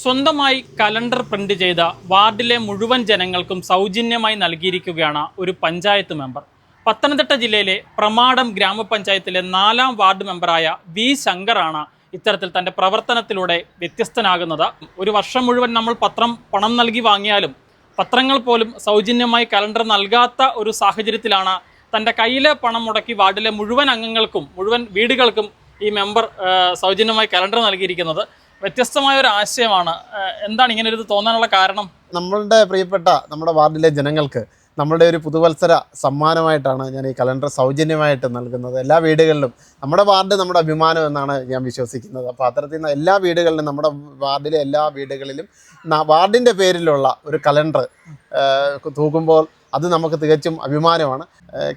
സ്വന്തമായി calendar print ചെയ്ത വാർഡിലെ മുഴുവൻ ജനങ്ങൾക്കും സൗജന്യമായി നൽകിയിരിക്കുകയാണ് ഒരു പഞ്ചായത്ത് മെമ്പർ. പത്തനംതിട്ട ജില്ലയിലെ പ്രമാടം ഗ്രാമപഞ്ചായത്തിലെ നാലാം വാർഡ് മെമ്പറായ വി ശങ്കറാണ് ഇത്തരത്തിൽ തന്റെ പ്രവർത്തനത്തിലൂടെ വ്യത്യസ്തനാകുന്നത്. ഒരു വർഷം മുഴുവൻ നമ്മൾ പത്രം പണം നൽകി വാങ്ങിയാലും പത്രങ്ങൾ പോലും സൗജന്യമായി കലണ്ടർ നൽകാത്ത ഒരു സാഹചര്യത്തിലാണ് തന്റെ കയ്യിലെ പണം മുടക്കി വാർഡിലെ മുഴുവൻ അംഗങ്ങൾക്കും മുഴുവൻ വീടുകൾക്കും ഈ മെമ്പർ സൗജന്യമായി കലണ്ടർ നൽകിയിരിക്കുന്നത്. വ്യത്യസ്തമായ ഒരു ആശയമാണ്. എന്താണ് ഇങ്ങനെ ഒരു തോന്നാനുള്ള കാരണം? നമ്മളുടെ പ്രിയപ്പെട്ട നമ്മുടെ വാർഡിലെ ജനങ്ങൾക്ക് നമ്മളുടെ ഒരു പുതുവത്സര സമ്മാനമായിട്ടാണ് ഞാൻ ഈ കലണ്ടർ സൗജന്യമായിട്ട് നൽകുന്നത്. എല്ലാ വീടുകളിലും നമ്മുടെ വാർഡ് നമ്മുടെ അഭിമാനം എന്നാണ് ഞാൻ വിശ്വസിക്കുന്നത്. അപ്പോൾ അത്തരത്തിൽ നിന്ന് എല്ലാ വീടുകളിലും നമ്മുടെ വാർഡിലെ എല്ലാ വീടുകളിലും വാർഡിന്റെ പേരിലുള്ള ഒരു കലണ്ടർ തൂക്കുമ്പോൾ അത് നമുക്ക് തികച്ചും അഭിമാനമാണ്.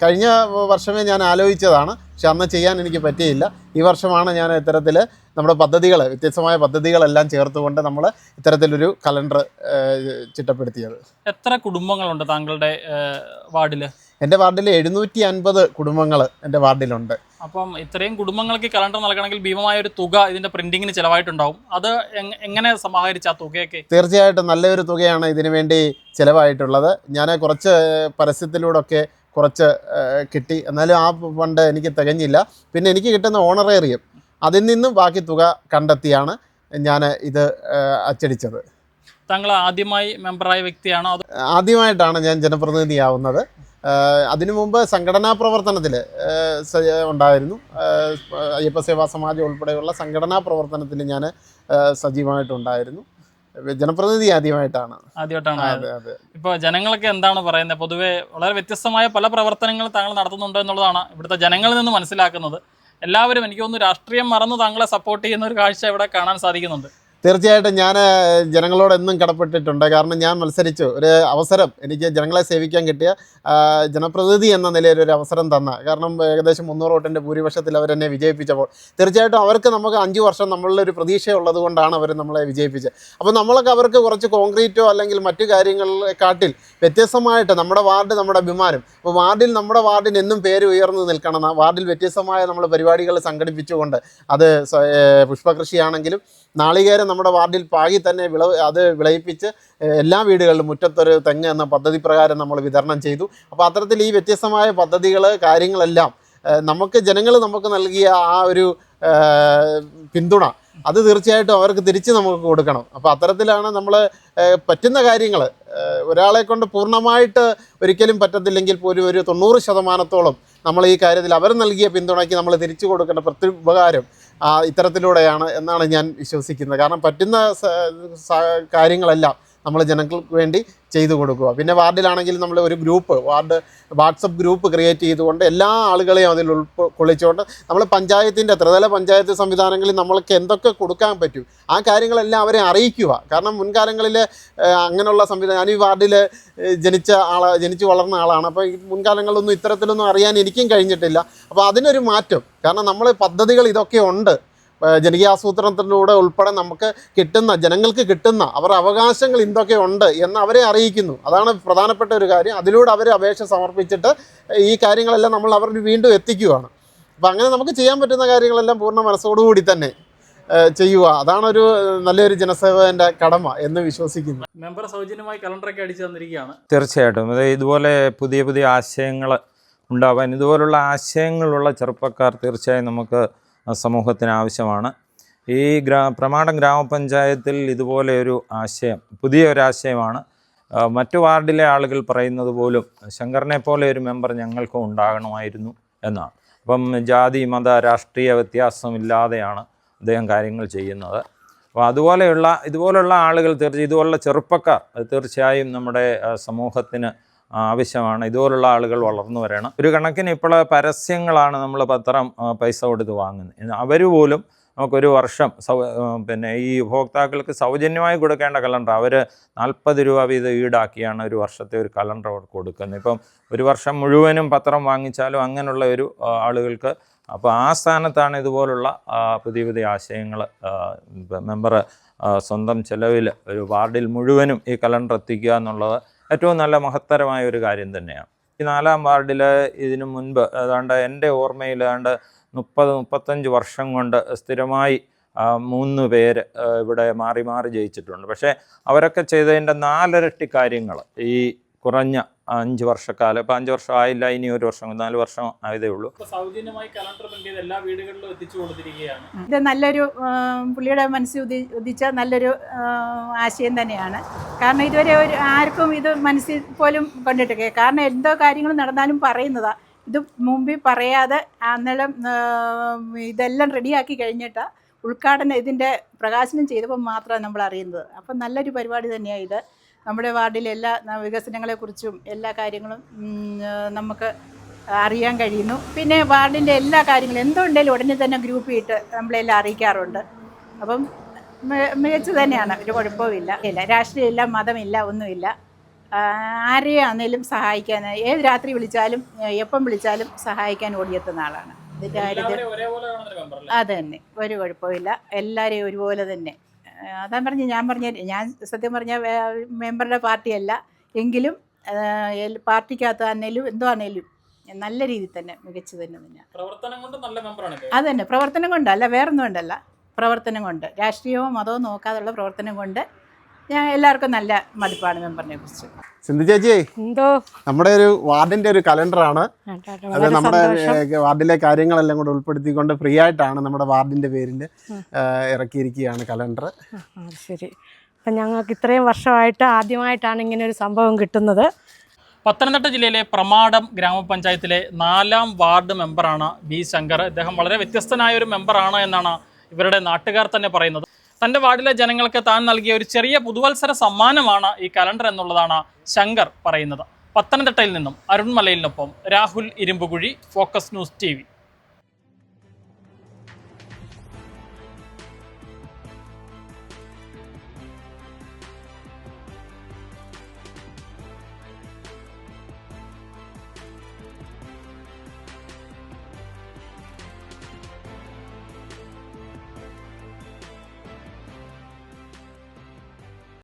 കഴിഞ്ഞ വർഷമേ ഞാൻ ആലോചിച്ചതാണ്. പക്ഷെ അന്ന് ചെയ്യാൻ എനിക്ക് പറ്റിയില്ല. ഈ വർഷമാണ് ഞാൻ ഇത്തരത്തിൽ നമ്മുടെ പദ്ധതികൾ വ്യത്യസ്തമായ പദ്ധതികളെല്ലാം ചേർത്തുകൊണ്ട് നമ്മൾ ഇത്തരത്തിലൊരു കലണ്ടർ ചിട്ടപ്പെടുത്തിയത്. എത്ര കുടുംബങ്ങളുണ്ട് താങ്കളുടെ വാർഡിൽ എന്റെ വാർഡിൽ എഴുന്നൂറ്റി അൻപത് കുടുംബങ്ങൾ എന്റെ വാർഡിലുണ്ട്. അപ്പം ഇത്രയും കുടുംബങ്ങൾക്ക് കലണ്ടർ നൽകണമെങ്കിൽ ഭീമമായ ഒരു തുക ഇതിന്റെ പ്രിന്റിങ്ങിന് ചിലവായിട്ടുണ്ടാവും. അത് എങ്ങനെ സമാഹരിച്ച ആ തുകയൊക്കെ? തീർച്ചയായിട്ടും നല്ലൊരു തുകയാണ് ഇതിനു വേണ്ടി ചിലവായിട്ടുള്ളത്. ഞാൻ കുറച്ച് പരസ്യത്തിലൂടെയൊക്കെ കുറച്ച് കിട്ടി. എന്നാലും ആ ഫണ്ട് എനിക്ക് തികഞ്ഞില്ല. പിന്നെ എനിക്ക് കിട്ടുന്ന ഓണറേറിയം അതിൽ നിന്നും ബാക്കി തുക കണ്ടെത്തിയാണ് ഞാൻ ഇത് അച്ചടിച്ചത്. താങ്കൾ ആദ്യമായി മെമ്പറായ വ്യക്തിയാണോ? ആദ്യമായിട്ടാണ് ഞാൻ ജനപ്രതിനിധിയാവുന്നത്. അതിനു മുമ്പ് സംഘടനാ പ്രവർത്തനത്തിൽ ഉണ്ടായിരുന്നു. അയ്യപ്പ സേവാ സമാജം ഉൾപ്പെടെയുള്ള സംഘടനാ പ്രവർത്തനത്തിൽ ഞാൻ സജീവമായിട്ടുണ്ടായിരുന്നു. ജനപ്രതിനിധി ആദ്യമായിട്ടാണ്. ആദ്യമായിട്ടാണ് അതെ അതെ. ഇപ്പൊ ജനങ്ങളൊക്കെ എന്താണ് പറയുന്നത്? പൊതുവെ വളരെ വ്യത്യസ്തമായ പല പ്രവർത്തനങ്ങൾ താങ്കൾ നടത്തുന്നുണ്ടോ എന്നുള്ളതാണ് ഇവിടുത്തെ ജനങ്ങളിൽ നിന്ന് മനസ്സിലാക്കുന്നത്. എല്ലാവരും എനിക്ക് തോന്നുന്നു രാഷ്ട്രീയം മറന്ന് താങ്കളെ സപ്പോർട്ട് ചെയ്യുന്ന ഒരു കാഴ്ച ഇവിടെ കാണാൻ സാധിക്കുന്നുണ്ട്. തീർച്ചയായിട്ടും ഞാൻ ജനങ്ങളോട് എന്നും കടപ്പെട്ടിട്ടുണ്ട്. കാരണം ഞാൻ മത്സരിച്ചു. ഒരു അവസരം എനിക്ക് ജനങ്ങളെ സേവിക്കാൻ കിട്ടിയ ജനപ്രതിനിധി എന്ന നിലയിൽ ഒരു അവസരം തന്ന. കാരണം ഏകദേശം മുന്നൂറ് വോട്ടിന്റെ ഭൂരിപക്ഷത്തിൽ അവരെന്നെ വിജയിപ്പിച്ചപ്പോൾ. തീർച്ചയായിട്ടും അവർക്ക് നമുക്ക് അഞ്ച് വർഷം നമ്മളുടെ ഒരു പ്രതീക്ഷയുള്ളത് കൊണ്ടാണ് അവർ നമ്മളെ വിജയിപ്പിച്ചത്. അപ്പോൾ നമ്മളൊക്കെ അവർക്ക് കുറച്ച് കോൺക്രീറ്റോ അല്ലെങ്കിൽ മറ്റു കാര്യങ്ങളെക്കാട്ടിൽ വ്യത്യസ്തമായിട്ട് നമ്മുടെ വാർഡ് നമ്മുടെ അഭിമാനം. അപ്പോൾ വാർഡിൽ നമ്മുടെ വാർഡിന് എന്നും പേര് ഉയർന്നു നിൽക്കണം. വാർഡിൽ വ്യത്യസ്തമായ നമ്മൾ പരിപാടികൾ സംഘടിപ്പിച്ചുകൊണ്ട് അത് പുഷ്പകൃഷിയാണെങ്കിലും നാളികേരം നമ്മുടെ വാർഡിൽ പാകി തന്നെ വിളവ് അത് വിളയിപ്പിച്ച് എല്ലാ വീടുകളിലും മുറ്റത്തൊരു തെങ്ങ് എന്ന പദ്ധതി പ്രകാരം നമ്മൾ വിതരണം ചെയ്തു. അപ്പോൾ അത്തരത്തിൽ ഈ വ്യത്യസ്തമായ പദ്ധതികൾ കാര്യങ്ങളെല്ലാം നമുക്ക് ജനങ്ങൾ നമുക്ക് നൽകിയ ആ ഒരു പിന്തുണ അത് തീർച്ചയായിട്ടും അവർക്ക് തിരിച്ച് നമുക്ക് കൊടുക്കണം. അപ്പോൾ അത്തരത്തിലാണ് നമ്മൾ പറ്റുന്ന കാര്യങ്ങൾ ഒരാളെ കൊണ്ട് പൂർണമായിട്ട് ഒരിക്കലും പറ്റത്തില്ലെങ്കിൽ പോലും ഒരു തൊണ്ണൂറ് ശതമാനത്തോളം നമ്മൾ ഈ കാര്യത്തിൽ അവർ നൽകിയ പിന്തുണയ്ക്ക് നമ്മൾ തിരിച്ചു കൊടുക്കേണ്ട പ്രത്യുപകാരം ഇത്തരത്തിലൂടെയാണ് എന്നാണ് ഞാൻ വിശ്വസിക്കുന്നത്. കാരണം പറ്റുന്ന കാര്യങ്ങളെല്ലാം നമ്മൾ ജനങ്ങൾക്ക് വേണ്ടി ചെയ്തു കൊടുക്കുക. പിന്നെ വാർഡിലാണെങ്കിൽ നമ്മൾ ഒരു group ward WhatsApp group create ചെയ്തുകൊണ്ട് എല്ലാ ആളുകളെയും അതിൽ ഉൾക്കൊള്ളിച്ചുകൊണ്ട് നമ്മൾ പഞ്ചായത്തിന്റെ ത്രിതല പഞ്ചായത്ത് സംവിധാനങ്ങളിൽ നമ്മൾക്ക് എന്തൊക്കെ കൊടുക്കാൻ പറ്റും ആ കാര്യങ്ങളെല്ലാം അവരെ അറിയിക്കുക. കാരണം മുൻകാലങ്ങളിൽ അങ്ങനെയുള്ള സംവിധാനം ഞാൻ ഈ വാർഡിൽ ജനിച്ച ആളാ ജനിച്ചു വളർന്ന ആളാണ്. അപ്പോൾ ഈ മുൻകാലങ്ങളിലൊന്നും ഇത്തരത്തിലൊന്നും അറിയാൻ എനിക്കും കഴിഞ്ഞിട്ടില്ല. അപ്പോൾ അതിനൊരു മാറ്റം. കാരണം നമ്മൾ പദ്ധതികൾ ഇതൊക്കെ ഉണ്ട്. ഏഹ് ജനകീയാസൂത്രണത്തിലൂടെ ഉൾപ്പെടെ നമുക്ക് കിട്ടുന്ന ജനങ്ങൾക്ക് കിട്ടുന്ന അവരുടെ അവകാശങ്ങൾ എന്തൊക്കെ ഉണ്ട് എന്ന് അവരെ അറിയിക്കുന്നു. അതാണ് പ്രധാനപ്പെട്ട ഒരു കാര്യം. അതിലൂടെ അവർ അപേക്ഷ സമർപ്പിച്ചിട്ട് ഈ കാര്യങ്ങളെല്ലാം നമ്മൾ അവരിൽ വീണ്ടും എത്തിക്കുകയാണ്. അപ്പം അങ്ങനെ നമുക്ക് ചെയ്യാൻ പറ്റുന്ന കാര്യങ്ങളെല്ലാം പൂർണ മനസ്സോടുകൂടി തന്നെ ചെയ്യുക. അതാണൊരു നല്ലൊരു ജനസേവകന്റെ കടമ എന്ന് വിശ്വസിക്കുന്നു. മെമ്പർ സൗജന്യമായി കലണ്ടറൊക്കെ അടിച്ചു തന്നിരിക്കുകയാണ്. തീർച്ചയായിട്ടും. അത് ഇതുപോലെ പുതിയ പുതിയ ആശയങ്ങൾ ഉണ്ടാവാൻ ഇതുപോലുള്ള ആശയങ്ങളുള്ള ചെറുപ്പക്കാർ തീർച്ചയായും നമുക്ക് സമൂഹത്തിന് ആവശ്യമാണ് ഈ ഗ്രാ പ്രമാടം ഗ്രാമപഞ്ചായത്തിൽ ഇതുപോലെ ഒരു ആശയം പുതിയ ഒരു ആശയമാണ് മറ്റു വാർഡിലെ ആളുകൾ പറയുന്നത് പോലും ശങ്കറിനെ പോലെ ഒരു മെമ്പർ ഞങ്ങൾക്കും ഉണ്ടാകണമായിരുന്നു എന്നാണ്. അപ്പം ജാതി മത രാഷ്ട്രീയ വ്യത്യാസമില്ലാതെയാണ് അദ്ദേഹം കാര്യങ്ങൾ ചെയ്യുന്നത്. അപ്പോൾ അതുപോലെയുള്ള ഇതുപോലുള്ള ആളുകൾ തീർച്ചയായും ഇതുപോലുള്ള ചെറുപ്പക്കാർ തീർച്ചയായും നമ്മുടെ സമൂഹത്തിന് ആവശ്യമാണ്. ഇതുപോലുള്ള ആളുകൾ വളർന്നു വരണം. ഒരു കണക്കിന് ഇപ്പോൾ പരസ്യങ്ങളാണ് നമ്മൾ പത്രം പൈസ കൊടുത്ത് വാങ്ങുന്നത്. അവർ പോലും നമുക്കൊരു വർഷം സൗ പിന്നെ ഈ ഉപഭോക്താക്കൾക്ക് സൗജന്യമായി കൊടുക്കേണ്ട കലണ്ടർ അവർ നാൽപ്പത് രൂപ വീതം ഈടാക്കിയാണ് ഒരു വർഷത്തെ ഒരു കലണ്ടർ കൊടുക്കുന്നത്. ഇപ്പം ഒരു വർഷം മുഴുവനും പത്രം വാങ്ങിച്ചാലും അങ്ങനെയുള്ള ഒരു ആളുകൾക്ക് അപ്പോൾ ആ സ്ഥാനത്താണ് ഇതുപോലുള്ള പുതിയ പുതിയ ആശയങ്ങൾ മെമ്പർ സ്വന്തം ചിലവിൽ ഒരു വാർഡിൽ മുഴുവനും ഈ കലണ്ടർ എത്തിക്കുക എന്നുള്ളത് ഏറ്റവും നല്ല മഹത്തരമായ ഒരു കാര്യം തന്നെയാണ്. ഈ നാലാം വാർഡിൽ ഇതിനു മുൻപ് ഏതാണ്ട് എന്റെ ഓർമ്മയിൽ ഏതാണ്ട് മുപ്പത് മുപ്പത്തഞ്ച് വർഷം കൊണ്ട് സ്ഥിരമായി മൂന്ന് പേര് ഇവിടെ മാറി മാറി ജയിച്ചിട്ടുണ്ട്. പക്ഷേ അവരൊക്കെ ചെയ്തതിന്റെ നാലിരട്ടി കാര്യങ്ങൾ ഈ കുറഞ്ഞ അഞ്ച് വർഷക്കാലം. ഇപ്പം അഞ്ച് വർഷം ആയില്ല ഇനി ഒരു വർഷം നാല് വർഷം ആയതേ ഉള്ളൂ. സൗജന്യമായി കലണ്ടർ പ്രിന്റ് ചെയ്ത് എല്ലാ വീടുകളിലും എത്തിച്ചു കൊടുത്തിരിക്കുകയാണ്. ഇത് നല്ലൊരു പുള്ളിയുടെ മനസ്സിൽ ഉദി ഉദിച്ച നല്ലൊരു ആശയം തന്നെയാണ്. കാരണം ഇതുവരെ ഒരു ആർക്കും ഇത് മനസ്സിൽ പോലും കൊണ്ടിട്ടില്ല. കാരണം എന്തോ കാര്യങ്ങൾ നടന്നാലും പറയുന്നതാ. ഇത് മുമ്പിൽ പറയാതെ അന്നേരം ഇതെല്ലാം റെഡിയാക്കി കഴിഞ്ഞിട്ടാ ഉദ്ഘാടനം ഇതിന്റെ പ്രകാശനം ചെയ്തപ്പോൾ മാത്രമാണ് നമ്മൾ അറിയുന്നത്. അപ്പം നല്ലൊരു പരിപാടി തന്നെയാണ് ഇത്. നമ്മുടെ വാർഡിലെ എല്ലാ വികസനങ്ങളെക്കുറിച്ചും എല്ലാ കാര്യങ്ങളും നമുക്ക് അറിയാൻ കഴിയുന്നു. പിന്നെ വാർഡിന്റെ എല്ലാ കാര്യങ്ങളും എന്തുണ്ടെങ്കിലും ഉടനെ തന്നെ ഗ്രൂപ്പ് ഇട്ട് നമ്മളെല്ലാം അറിയിക്കാറുണ്ട്. അപ്പം മികച്ചു തന്നെയാണ്. ഒരു കുഴപ്പമില്ല ഇല്ല രാഷ്ട്രീയമില്ല മതമില്ല ഒന്നുമില്ല. ആരെയാണെങ്കിലും ആരെയും സഹായിക്കാൻ ഏത് രാത്രി വിളിച്ചാലും എപ്പം വിളിച്ചാലും സഹായിക്കാൻ ഓടിയെത്തുന്ന ആളാണ്. ഇതിന്റെ കാര്യത്തിൽ അത് തന്നെ. ഒരു കുഴപ്പമില്ല എല്ലാവരെയും ഒരുപോലെ തന്നെ. അതാ പറഞ്ഞു ഞാൻ പറഞ്ഞ ഞാൻ സത്യം പറഞ്ഞ മെമ്പറുടെ പാർട്ടിയല്ല. എങ്കിലും പാർട്ടിക്കകത്ത് ആണേലും എന്തോ ആണെങ്കിലും നല്ല രീതിയിൽ തന്നെ മികച്ചു തന്നെ തന്നെയാണ് പ്രവർത്തനം കൊണ്ട് നല്ല മെമ്പറാണ് അത് തന്നെ പ്രവർത്തനം കൊണ്ടല്ല വേറൊന്നും കൊണ്ടല്ല. പ്രവർത്തനം കൊണ്ട്. രാഷ്ട്രീയമോ മതമോ നോക്കാതുള്ള പ്രവർത്തനം കൊണ്ട് ഞാൻ എല്ലാവർക്കും നല്ല മതിപ്പാണ് മെമ്പറിനെ കുറിച്ച് സിന്ധു ചേച്ചി എന്തോ? നമ്മുടെ ഒരു വാർഡിന്റെ ഒരു കലണ്ടറാണ്. അത് നമ്മുടെ വാർഡിലെ കാര്യങ്ങളെല്ലാം കൂടെ ഉൾപ്പെടുത്തിക്കൊണ്ട് ഫ്രീ ആയിട്ടാണ് നമ്മുടെ വാർഡിന്റെ പേരിൽ ഇറക്കിയിരിക്കുകയാണ് കലണ്ടർ ശരി. അപ്പം ഞങ്ങൾക്ക് ഇത്രയും വർഷമായിട്ട് ആദ്യമായിട്ടാണ് ഇങ്ങനെ ഒരു സംഭവം കിട്ടുന്നത്. പത്തനംതിട്ട ജില്ലയിലെ പ്രമാടം ഗ്രാമപഞ്ചായത്തിലെ നാലാം വാർഡ് മെമ്പറാണ് ബി ശങ്കർ. ഇദ്ദേഹം വളരെ വ്യത്യസ്തനായ ഒരു മെമ്പറാണ് എന്നാണ് ഇവരുടെ നാട്ടുകാർ തന്നെ പറയുന്നത്. തന്റെ വാർഡിലെ ജനങ്ങൾക്ക് താൻ നൽകിയ ഒരു ചെറിയ പുതുവത്സര സമ്മാനമാണ് ഈ കലണ്ടർ എന്നുള്ളതാണ് ശങ്കർ പറയുന്നത്. പത്തനംതിട്ടയിൽ നിന്നും അരുൺമലയിലിനൊപ്പം Rahul Irumbukuzhi focus news T